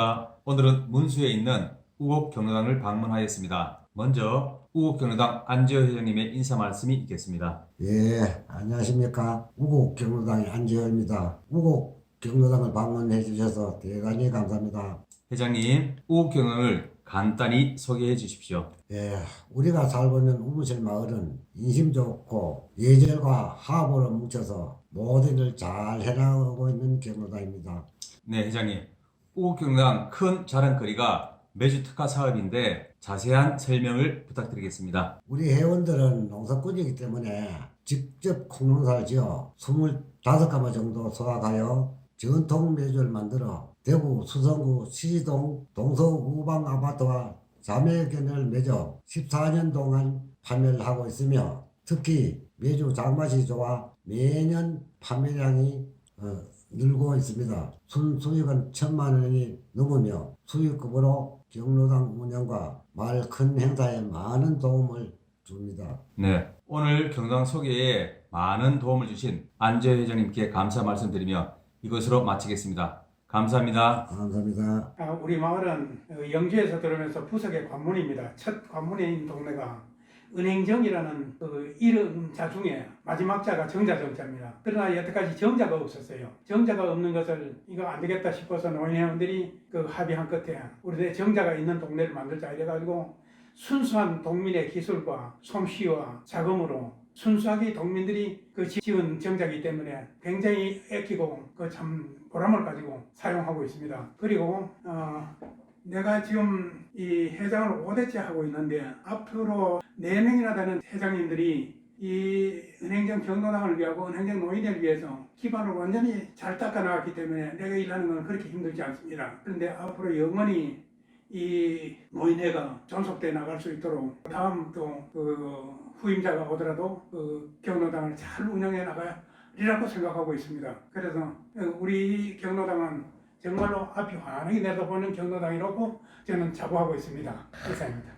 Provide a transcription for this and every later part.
안녕하십니까. 오늘은 문수에 있는 우곡 경로당을 방문하였습니다. 먼저 우곡 경로당 안지호 회장님의 인사 말씀이 있겠습니다. 예, 안녕하십니까. 우국 경로당의 안지호입니다. 우국 경로당을 방문해 주셔서 대단히 감사합니다. 회장님, 우곡 경로당을 간단히 소개해 주십시오. 예, 우리가 살고 있는 우무실 마을은 인심 좋고 예절과 화합으로 뭉쳐서 모든 일잘 해나가고 있는 경로당입니다. 네, 회장님. 경로당 큰 자랑거리가 매주 특화 사업인데 자세한 설명을 부탁드리겠습니다. 우리 회원들은 농사꾼이기 때문에 직접 콩농사를 지어 25가마 정도 소화하여 전통 매주를 만들어 대구 수성구 시동 동서우방 아파트와 자매견을 맺어 14년 동안 판매를 하고 있으며 특히 매주 장맛이 좋아 매년 판매량이 어, 늘고 있습니다. 순 수익은 천만 원이 넘으며 수익급으로 경로당 운영과 마을 큰 행사에 많은 도움을 줍니다. 네, 오늘 경로당 소개에 많은 도움을 주신 안지호 회장님께 감사 말씀드리며 이것으로 마치겠습니다. 감사합니다. 감사합니다. 아, 우리 마을은 어, 영주에서 들어오면서 부석의 관문입니다. 첫 관문인 동네가 은행정이라는 그 이름 자 중에 마지막 자가 정자정자입니다. 그러나 여태까지 정자가 없었어요. 정자가 없는 것을 이거 안 되겠다 싶어서 노인회원들이 그 합의한 끝에 우리 정자가 있는 동네를 만들자 이래가지고 순수한 동민의 기술과 솜씨와 자금으로 순수하게 동민들이 그 지은 정자이기 때문에 굉장히 애끼고 그 참 보람을 가지고 사용하고 있습니다. 그리고 어, 내가 지금 이 회장을 5대째 하고 있는데 앞으로 4명이나 되는 회장님들이 이 은행정 경로당을 위하고 은행정 노인을 위해서 기반을 완전히 잘 닦아 나갔기 때문에 내가 일하는 건 그렇게 힘들지 않습니다. 그런데 앞으로 영원히 이 노인회가 존속돼 나갈 수 있도록 다음 또 그 후임자가 오더라도 그 경로당을 잘 운영해 나가리라고 생각하고 있습니다. 그래서 우리 경로당은 정말로 앞이 환하게 내다보는 경로당이라고 저는 자부하고 있습니다. 이상입니다.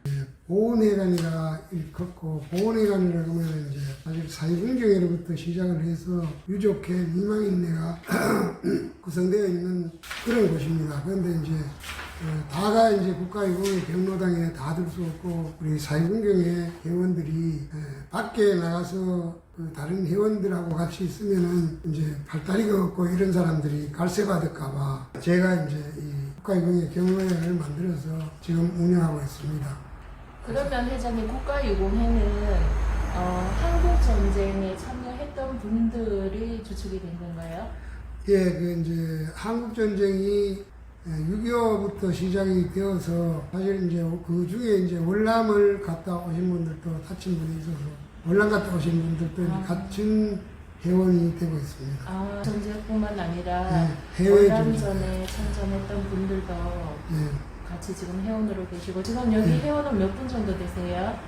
보훈회관이라 일컫고 보훈회관이라고 하면 이제 사실 사회공경회로부터 시작을 해서 유족회 민망인내가 구성되어 있는 그런 곳입니다. 그런데 이제 어, 다가 이제 국가유공의 경로당에 다 들 수 없고 우리 사회공경회 회원들이 에, 밖에 나가서 그 다른 회원들하고 같이 있으면은 이제 발다리가 없고 이런 사람들이 갈세 받을까봐 제가 이제 이 국가유공의 경로회를 만들어서 지금 운영하고 있습니다. 그러면 회장님 국가유공회는 어, 한국 전쟁에 참여했던 분들이 주축이 된 건가요? 예, 그 이제 한국 전쟁이 6.25부터 시작이 되어서 사실 이제 그 중에 이제 월남을 갔다 오신 분들도 다친 분이 있어서 월남 갔다 오신 분들도 아. 같은 회원이 되고 있습니다. 아, 전쟁뿐만 아니라 네, 해외. 월남전에 참전했던 분들도 예, 같이 지금 회원으로 계시고 지금 여기 네. 회원은 몇 분 정도 되세요?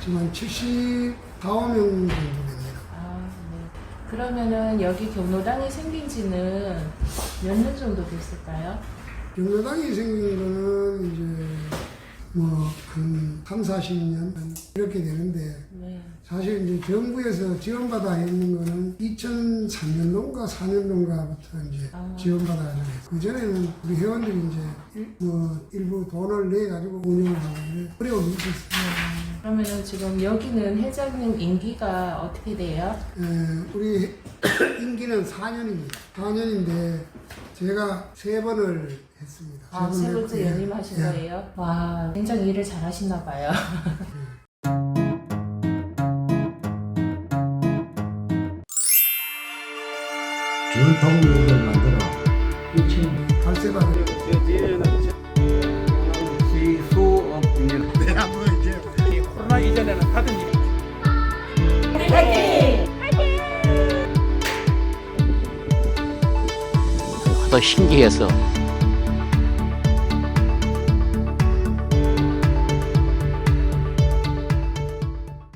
지금 한 74명 정도 됩니다. 아, 네. 그러면은 여기 경로당이 생긴 지는 몇 년 정도 됐을까요? 경로당이 생긴 거는 이제 뭐한 3, 40년 이렇게 되는데 네. 사실 이제 정부에서 지원받아 있는 거는 2003년도인가 4년도인가부터 이제 아. 지원받아 있는 그 전에는 우리 회원들이 이제 일, 뭐 일부 돈을 내 가지고 운영을 이래 어려움이 있었습니다. 그러면은 지금 여기는 회장님 임기가 어떻게 돼요? 에, 우리 임기는 4년입니다. 4년인데 제가 세 번을 했습니다. 아, 세번 번째 했고요. 연임하신 예. 거예요? 와, 굉장히 일을 잘 하시나 봐요. 전통 매주를 만들어 갈세 받은 수업 더 신기해서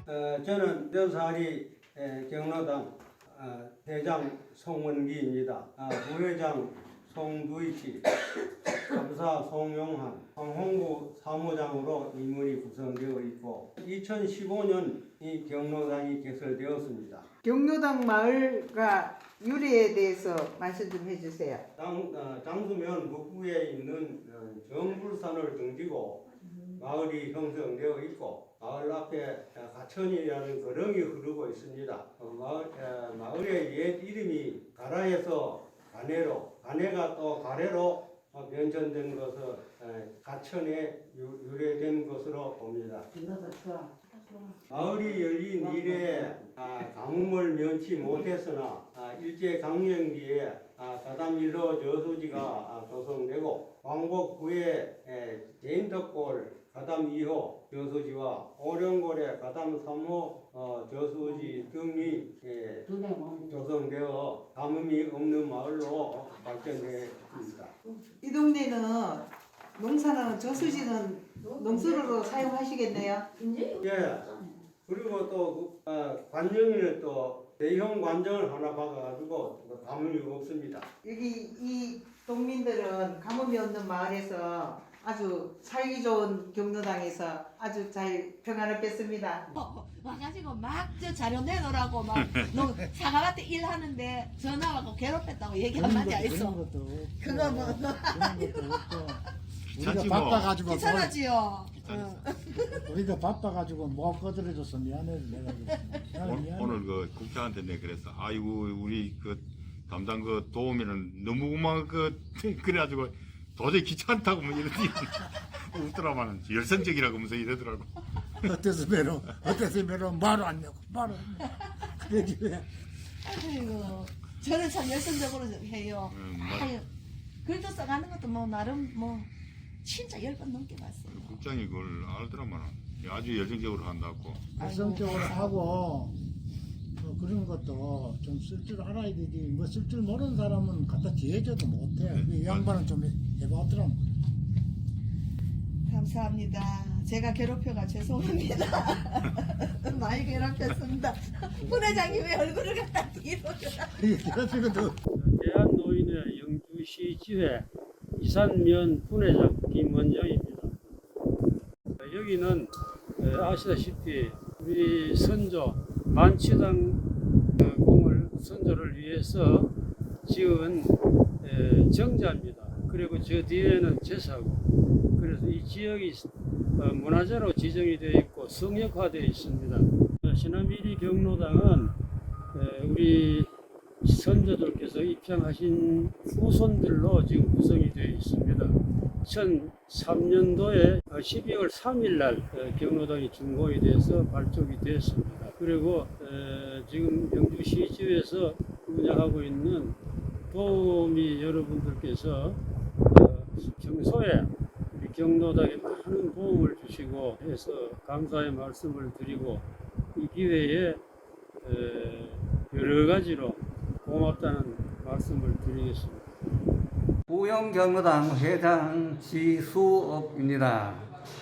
어, 저는 면사리 에, 경로당 어, 대장 송원기입니다. 아, 부회장 송두이치, 감사 송용한, 황홍구 사무장으로 임원이 구성되어 있고 2015년 이 경로당이 개설되었습니다. 경로당 마을과 유래에 대해서 말씀 좀 해주세요. 장, 어, 장수면 북부에 있는 어, 정불산을 등지고 마을이 형성되어 있고 마을 앞에 어, 가천이라는 거렁이 흐르고 있습니다. 어, 마을, 어, 마을의 옛 이름이 가라에서 가내로 가내가 또 가래로 어, 변천된 것을 어, 가천에 유- 유래된 것으로 봅니다. 마을이 열린 이래 아, 가뭄을 면치 못했으나 아, 일제 강점기에 아, 가담 일로 저수지가 아, 조성되고 왕복 후에 에, 제인덕골 가담 2호 저수지와 오령골의 가담 3호 어, 저수지 등이 예, 조성되어 가뭄이 없는 마을로 발전했습니다. 이 동네는 농사는 저수지는 농수로도 사용하시겠네요. 예. 그리고 또 그, 아, 관정에는 또 대형 관정을 하나 박아가지고 가뭄이 없습니다. 여기 이 동민들은 가뭄이 없는 마을에서 아주 살기 좋은 경로당에서 아주 잘 평안을 뺐습니다. 와가지고 막 저 자료 내놓으라고 막 너 사과밭에 일하는데 전화 와고 괴롭혔다고 얘기 한마디 안 했어. 그거 뭐 우리가 바빠가지고 귀찮아지요. 뭘- 우리가 바빠가지고 못 거들어줘서 미안해 내가 나는 미안해. 오늘 그 국장한테 내가 그랬어. 아이고 우리 그 담당 그 도우미는 너무 고마워 그 그래가지고 도저히 귀찮다고 뭐 이러더니 웃더라마는 열성적이라고 하면서 이러더라고. 어때서 매로 어때서 매로 말을 안 내고 말을 안 내고 그러지 왜 아이고 저는 참 열성적으로 해요. 음, 맞- 아유, 글도 써가는 것도 뭐 나름 뭐 진짜 열 번 넘게 봤어요. 국장이 그걸 알더라마는 아주 열정적으로 한다고. 열성적으로 하고 뭐 그런 것도 좀 쓸 줄 알아야 되지 뭐 쓸 줄 모르는 사람은 갖다 지어줘도 못해 이 양반은 좀 해봤더라 감사합니다. 제가 괴롭혀가 죄송합니다. 많이 괴롭혔습니다. 부회장님의 얼굴을 갖다 뒤로 그래가지고 대한노인회 영주시 지회 이산면 분회장 김원정입니다. 여기는 어, 아시다시피 우리 선조 만취당 선조를 위해서 지은 에, 정자입니다. 그리고 저 뒤에는 제사고 그래서 이 지역이 어, 문화재로 지정이 되어 있고 성역화되어 있습니다. 어, 신암일이 경로당은 에, 우리 선조들께서 입양하신 후손들로 지금 구성이 되어 있습니다. 2003년도에 12월 3일 날 어, 경로당이 준공이 돼서 발족이 됐습니다. 그리고 어, 지금 영주시지에서 운영하고 있는 도우미 여러분들께서 어, 평소에 경로당에 많은 도움을 주시고 해서 감사의 말씀을 드리고 이 기회에 에, 여러 가지로 고맙다는 말씀을 드리겠습니다. 무용경로당 회장 지수업입니다.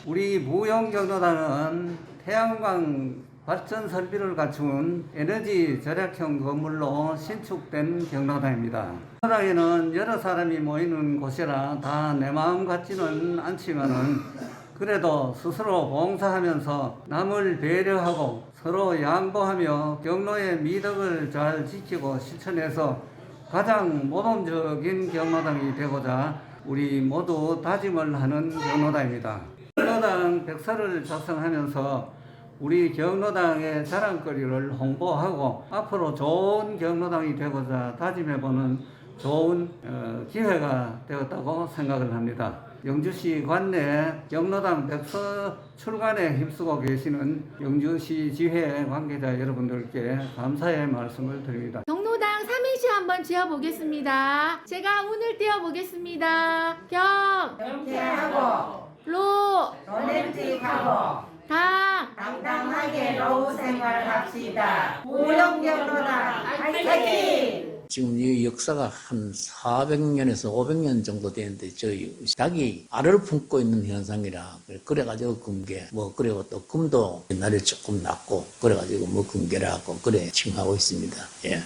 우리 무용경로당은 태양광 발전 설비를 갖춘 에너지 절약형 건물로 신축된 경로당입니다. 경로당에는 여러 사람이 모이는 곳이라 다 내 마음 같지는 않지만은 그래도 스스로 봉사하면서 남을 배려하고 서로 양보하며 경로의 미덕을 잘 지키고 실천해서 가장 모범적인 경로당이 되고자 우리 모두 다짐을 하는 경로당입니다. 경로당 백서를 작성하면서 우리 경로당의 자랑거리를 홍보하고 앞으로 좋은 경로당이 되고자 다짐해보는 좋은 어, 기회가 되었다고 생각을 합니다. 영주시 관내 경로당 백서 출간에 힘쓰고 계시는 영주시 지회 관계자 여러분들께 감사의 말씀을 드립니다. 경로당 삼행시 한번 지어보겠습니다. 제가 운을 띄워보겠습니다. 경, 경쾌하고 로, 로맨틱하고 당, 당당하게 노후 생활합시다. 무용경로당 화이팅! 지금 이 역사가 한 400년에서 500년 정도 되는데 저희 닭이 알을 품고 있는 현상이라 그래가지고 금계 뭐 그리고 또 금도 옛날에 조금 낮고 그래가지고 뭐 금계라고 그래 칭하고 있습니다. 예.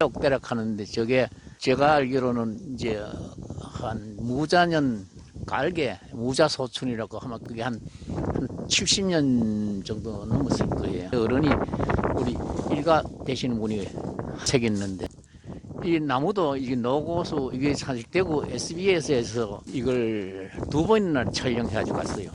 옥대락 하는데 저게 제가 알기로는 이제 한 무자년 갈게 무자소춘이라고 하면 그게 한, 한 70년 정도 넘었을 거예요. 어른이 우리 일가 되시는 분이 책했는데 이 나무도 이게 노고수 이게 사실 대구 SBS에서 이걸 두 번이나 촬영해가지고 갔어요.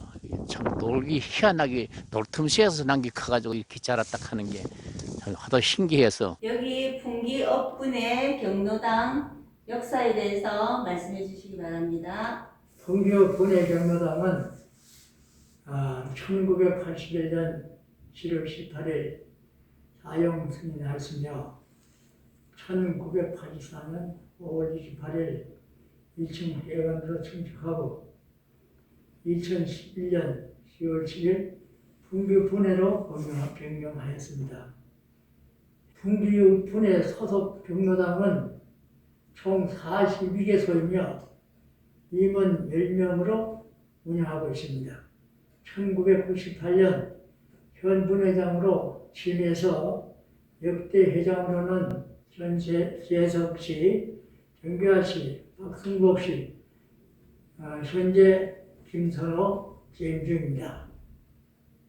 참 돌기 희한하게 돌틈새에서 난게 커가지고 이렇게 자랐다 하는 게참 하도 신기해서 여기 풍기 업군의 경로당 역사에 대해서 말씀해 주시기 바랍니다. 분해 경로당은 아, 1981년 7월 18일 사형 승인하였으며 1984년 5월 28일 1층 회관으로 증축하고 2011년 10월 7일 풍교 분해로 변경- 변경하였습니다. 분해 소속 경로당은 총 42개소이며 임원 10명으로 운영하고 있습니다. 1998년 현 분회장으로 취임해서 역대 회장으로는 현재석 씨, 정교아 씨, 박승복 씨, 어, 현재 김선호 재임 중입니다.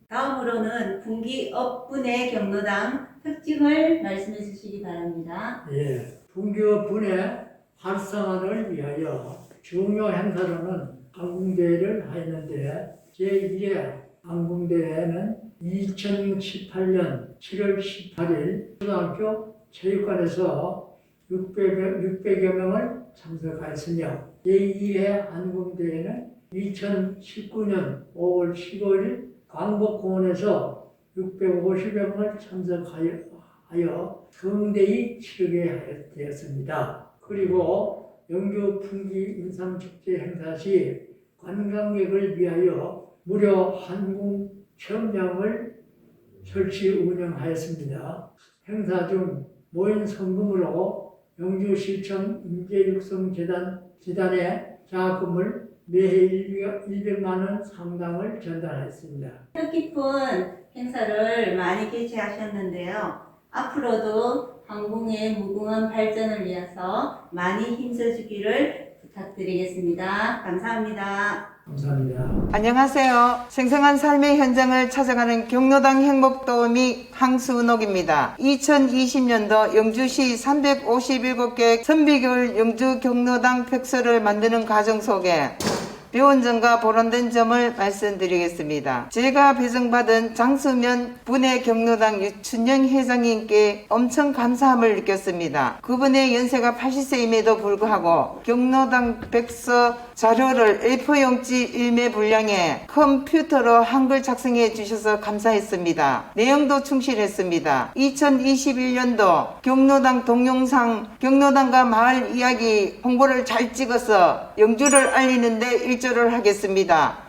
다음으로는 풍기 업군의 경로당 특징을 말씀해 주시기 바랍니다. 예, 분교 분해 활성화를 위하여 중요 행사로는 항공대회를 하였는데 제1회 항공대회는 2018년 7월 18일 초등학교 체육관에서 600여, 600여 명을 참석하였으며 제2회 항공대회는 2019년 5월 15일 광복공원에서 650여 명을 참석하여 성대히 치르게 되었습니다. 그리고 영주 풍기 인삼축제 행사 시 관광객을 위하여 무료 항공 체험장을 설치 운영하였습니다. 행사 중 모인 성금으로 영주시청 인재육성재단 재단에 자금을 매해 100만 원 상당을 전달했습니다. 뜻깊은 행사를 많이 개최하셨는데요. 앞으로도 항공의 무궁한 발전을 위해서 많이 힘써주기를 부탁드리겠습니다. 감사합니다. 감사합니다. 안녕하세요. 생생한 삶의 현장을 찾아가는 경로당 행복도우미 황수옥입니다. 2020년도 영주시 357개 선비교를 영주 경로당 팩서를 만드는 과정 속에 배운 점과 보람된 점을 말씀드리겠습니다. 제가 배정받은 장수면 분해 경로당 유춘영 회장님께 엄청 감사함을 느꼈습니다. 그분의 연세가 80세임에도 불구하고 경로당 백서 자료를 A4용지 일매 분량에 컴퓨터로 한글 작성해 주셔서 감사했습니다. 내용도 충실했습니다. 2021년도 경로당 동영상 경로당과 마을 이야기 홍보를 잘 찍어서 영주를 알리는데 일 조를 하겠습니다.